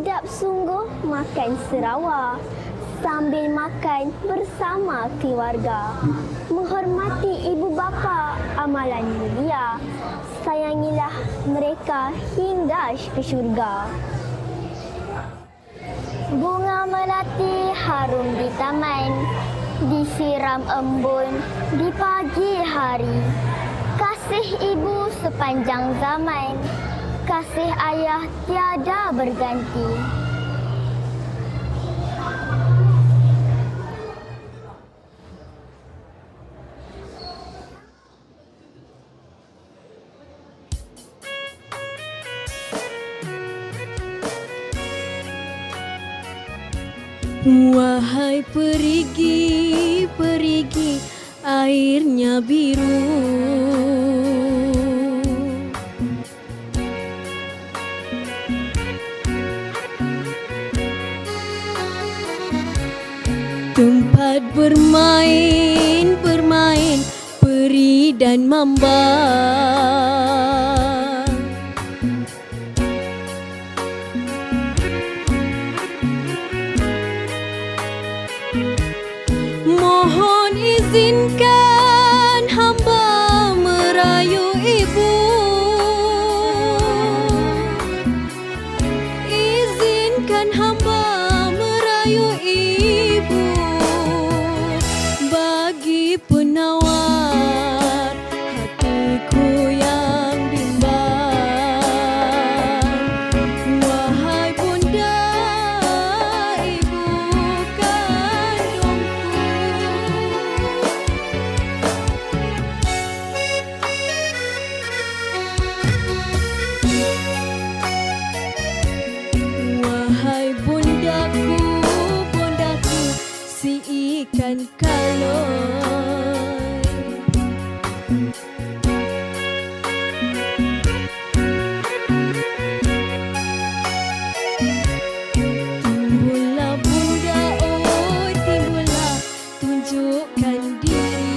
Sedap sungguh makan Sarawak sambil makan bersama keluarga. Menghormati ibu bapa amalan mulia. Sayangilah mereka hingga ke syurga. Bunga melati harum di taman, disiram embun di pagi hari. Kasih ibu sepanjang zaman, kasih ayah tiada berganti. Wahai perigi, perigi, airnya biru. Tempat bermain, bermain, peri dan mamba. Mohon izinkan ikan kaloi Timbullah bunda, oh timbullah tunjukkan diri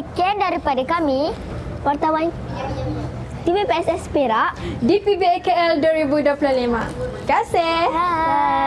Sekian daripada kami, wartawan TVPSS Perak. di PBKL 2025. Terima kasih. Hai.